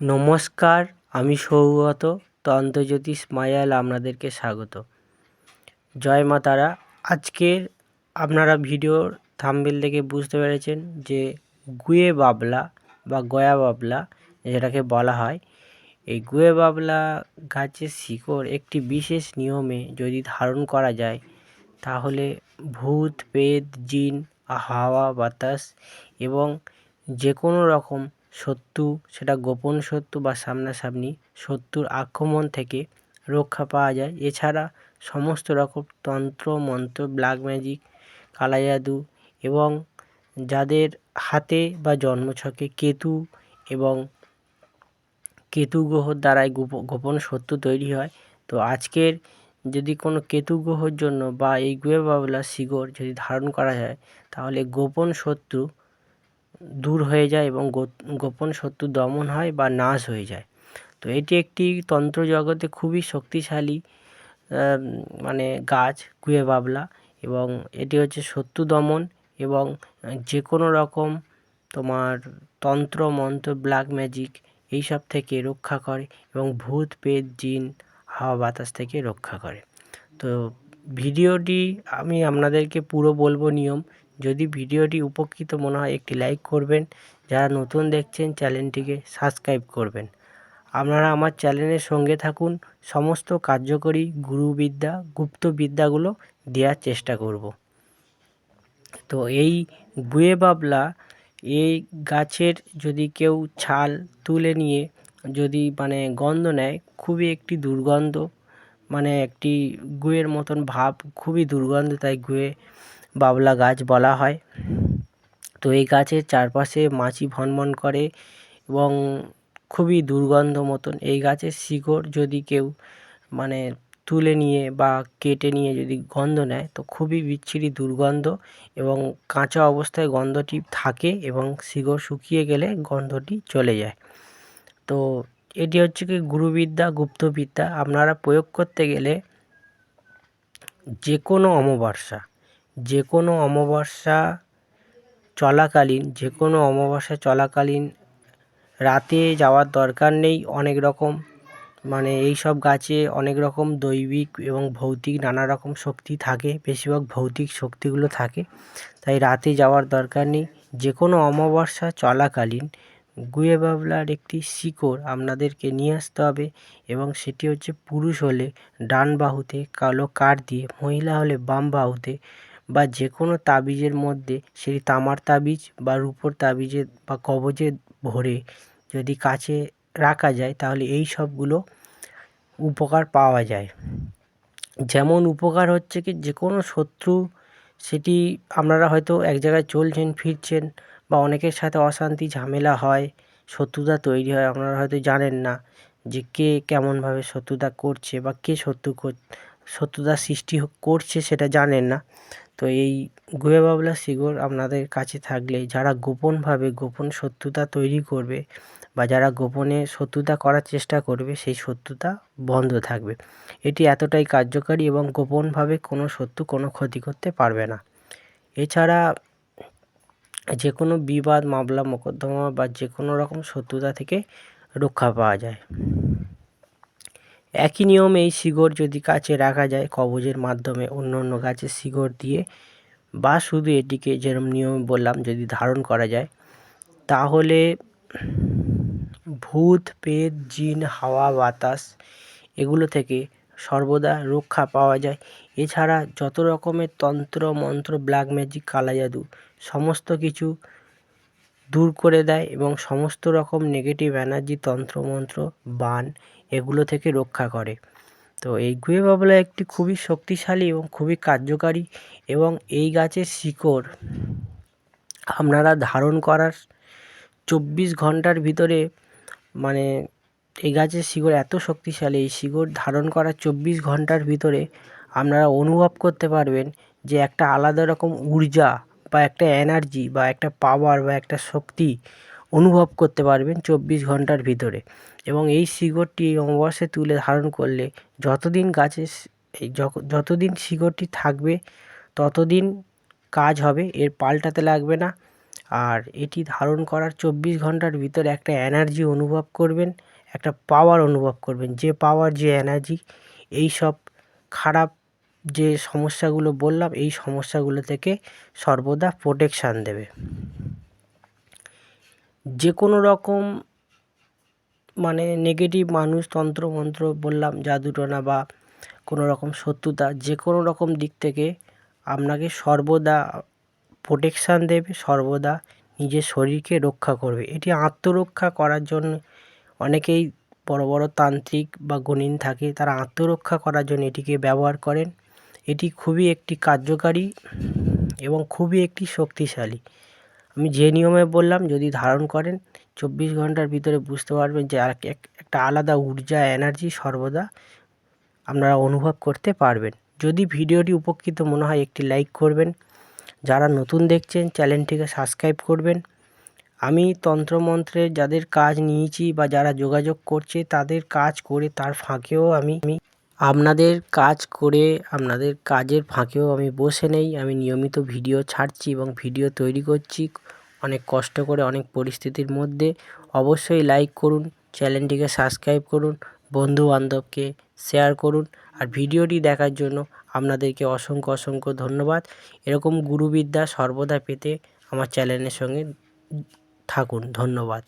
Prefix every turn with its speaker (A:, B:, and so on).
A: নমস্কার, আমি সৌগত তন্ত্রজ্যোতিষ মায়াল আপনাদেরকে স্বাগত। জয় মা তারা। আজকের আপনারা ভিডিওর থাম্বেল দেখে বুঝতে পেরেছেন যে গুয়ে বাবলা বা গয়া বাবলা, যেটাকে বলা হয়, এই গুয়ে বাবলা গাছের শিকড় একটি বিশেষ নিয়মে যদি ধারণ করা যায়, তাহলে ভূত পেদ জিন, হাওয়া, বাতাস এবং যে কোনো রকম শত্রু সেটা গোপন শত্রু বা সামনাসামনি শত্রুর আক্রমণ থেকে রক্ষা পাওয়া যায়। এছাড়া সমস্ত রকম তন্ত্র, মন্ত্র ব্ল্যাক ম্যাজিক কালা জাদু এবং যাদের হাতে বা জন্মছকে কেতু এবং কেতু গ্রহর দ্বারাই গোপন শত্রু তৈরি হয়। তো আজকের যদি কোনো কেতু গ্রহর জন্য বা এই গুয়ে বাবলা শিকড় যদি ধারণ করা যায়, তাহলে গোপন শত্রু দূর হয়ে যায় এবং গোপন শত্রু দমন হয় বা নাশ হয়ে যায়। তো এটি একটি তন্ত্র জগতে খুবই শক্তিশালী মানে গাছ, কুয়ে বাবলা এবং এটি হচ্ছে শত্রু দমন এবং যে কোনো রকম তোমার তন্ত্র, মন্ত্র ব্ল্যাক ম্যাজিক এইসব থেকে রক্ষা করে এবং ভূত পেট জিন, হাওয়া, বাতাস থেকে রক্ষা করে। তো ভিডিওটি আমি আপনাদেরকে পুরো বলব নিয়ম। যদি ভিডিওটি উপকৃত মনে হয়, একটি লাইক করবেন। যারা নতুন দেখছেন, চ্যানেলটিকে সাবস্ক্রাইব করবেন। আপনারা আমার চ্যানেলের সঙ্গে থাকুন। সমস্ত কার্যকরী গুরুবিদ্যা, গুপ্ত বিদ্যাগুলো দেওয়ার চেষ্টা করব। তো এই বুয়ে বাবলা, এই গাছের যদি কেউ ছাল তুলে নিয়ে যদি মানে গন্ধ নেয়, খুবই একটি দুর্গন্ধ মানে একটি গুয়ের মতন ভাব, খুবই দুর্গন্ধ তাই গুয়ে বাবলা গাছ বলা হয়। তো এই গাছের চারপাশে মাছি ভনভন করে এবং খুবই দুর্গন্ধ মতন। এই গাছের শিকড় যদি কেউ মানে তুলে নিয়ে বা কেটে নিয়ে যদি গন্ধ নেয়, তো খুবই বিচ্ছিরি দুর্গন্ধ এবং কাঁচা অবস্থায় গন্ধটি থাকে এবং শিকড় শুকিয়ে গেলে গন্ধটি চলে যায়। তো এটি হচ্ছে কি গুরুবিদ্যা, গুপ্তবিদ্যা। আপনারা প্রয়োগ করতে গেলে যে কোনো অমাবস্যা যে কোনো অমাবস্যা চলাকালীন যে কোনো অমাবস্যা চলাকালীন রাতে যাওয়ার দরকার নেই অনেক রকম। মানে এই সব গাছে অনেক রকম দৈবিক এবং ভৌতিক নানা রকম শক্তি থাকে, বেশিরভাগ ভৌতিক শক্তিগুলো থাকে। তাই রাতে যাওয়ার দরকার নেই। যে কোনো অমাবস্যা চলাকালীন গুয়ে বাবলার একটি শিকড় আপনাদেরকে নিয়ে আসতে হবে এবং সেটি হচ্ছে পুরুষ হলে ডান বাহুতে কালো কাঠ দিয়ে, মহিলা হলে বাম বাহুতে বা যে কোনো তাবিজের মধ্যে সেটি তামার তাবিজ বা রূপোর তাবিজে বা কবজে ভরে যদি কাছে রাখা যায়, তাহলে এই সবগুলো উপকার পাওয়া যায়। যেমন উপকার হচ্ছে কি যে কোনো শত্রু সেটি আপনারা হয়তো এক জায়গায় চলছেন, ফিরছেন বা অনেকের সাথে অশান্তি, ঝামেলা হয়, শত্রুতা তৈরি হয়, আপনারা হয়তো জানেন না যে কে কেমনভাবে শত্রুতা করছে বা কে শত্রু শত্রুতা সৃষ্টি করছে সেটা জানেন না। এই গুয়ে বাবলা শিকড় আপনাদের কাছে থাকলে, যারা গোপনভাবে গোপন শত্রুতা তৈরি করবে বা যারা গোপনে শত্রুতা করার চেষ্টা করবে, সেই শত্রুতা বন্ধ থাকবে। এটি এতটাই কার্যকারী এবং গোপনভাবে কোনো শত্রু কোনো ক্ষতি করতে পারবে না। এছাড়া যে কোনো বিবাদ, মামলা, মোকদ্দমা বা যে কোনো রকম শত্রুতা থেকে রক্ষা পাওয়া যায়। একই নিয়মে এই শিকড় যদি কাছে রাখা যায়, কবজের মাধ্যমে অন্য অন্য গাছের শিকড় দিয়ে বা শুধু এটিকে যেরকম নিয়মে বললাম যদি ধারণ করা যায়, তাহলে ভূত, পেট, জিন, হাওয়া, বাতাস এগুলো থেকে সর্বদা রক্ষা পাওয়া যায়। এছাড়া যত রকমের তন্ত্র, মন্ত্র ব্ল্যাক ম্যাজিক কালা জাদু, সমস্ত কিছু দূর করে দেয় এবং সমস্ত রকম নেগেটিভ এনার্জি তন্ত্রমন্ত্র, বান এগুলো থেকে রক্ষা করে। তো এই গুয়ে বাবলা একটি খুবই শক্তিশালী এবং খুবই কার্যকারী এবং এই গাছের শিকড় আপনারা ধারণ করার চব্বিশ ঘণ্টার ভিতরে মানে এই গাছের শিকড় এত শক্তিশালী, এই শিকড় ধারণ করার চব্বিশ ঘণ্টার ভিতরে আপনারা অনুভব করতে পারবেন যে একটা আলাদা রকম ঊর্জা বা একটা এনার্জি বা একটা পাওয়ার বা একটা শক্তি অনুভব করতে পারবেন চব্বিশ ঘণ্টার ভিতরে। এবং এই শিকড়টি অমাবস্যা তুলে ধারণ করলে যতদিন গাছে এই যতদিন থাকবে, ততদিন কাজ হবে, এর পাল্টাতে লাগবে না। আর এটি ধারণ করার চব্বিশ ঘণ্টার ভিতরে একটা এনার্জি অনুভব করবেন, একটা পাওয়ার অনুভব করবেন। যে পাওয়ার যে এনার্জি এই সব খারাপ যে সমস্যাগুলো বললাম, এই সমস্যাগুলো থেকে সর্বদা প্রোটেকশান দেবে। যে কোনো রকম মানে নেগেটিভ মানুষ তন্ত্রমন্ত্র বললাম, জাদুটনা বা কোনো রকম শত্রুতা যে কোনো রকম দিক থেকে আপনাকে সর্বদা প্রোটেকশান দেবে, সর্বদা নিজের শরীরকে রক্ষা করবে। এটি আত্মরক্ষা করার জন্য অনেকেই বড় বড় তান্ত্রিক বা গণিন থাকে, তারা আত্মরক্ষা করার জন্য এটিকে ব্যবহার করেন। এটি খুবই একটি কার্যকারী এবং খুবই একটি শক্তিশালী। আমি যে নিয়মে বললাম, যদি ধারণ করেন, চব্বিশ ঘণ্টার ভিতরে বুঝতে পারবেন যে একটা আলাদা ঊর্জা, এনার্জি সর্বদা আপনারা অনুভব করতে পারবেন। যদি ভিডিওটি উপকৃত মনে হয়, একটি লাইক করবেন। যারা নতুন দেখছেন, চ্যানেলটিকে সাবস্ক্রাইব করবেন। আমি তন্ত্রমন্ত্রের যাদের কাজ নিয়েছি বা যারা যোগাযোগ করছে, তাদের কাজ করে তার ফাঁকেও আমি আপনাদের কাজ করে, আপনাদের কাজের ফাঁকেও আমি বসে নেই। আমি নিয়মিত ভিডিও ছাড়ছি এবং ভিডিও তৈরি করছি অনেক কষ্ট করে, অনেক পরিস্থিতির মধ্যে। অবশ্যই লাইক করুন, চ্যানেলটিকে সাবস্ক্রাইব করুন বন্ধু বান্ধবকে শেয়ার করুন আর ভিডিওটি দেখার জন্য আপনাদেরকে অসংখ্য অসংখ্য ধন্যবাদ। এরকম গুরুবিদ্যা সর্বদা পেতে আমার চ্যানেলের সঙ্গে থাকুন। ধন্যবাদ।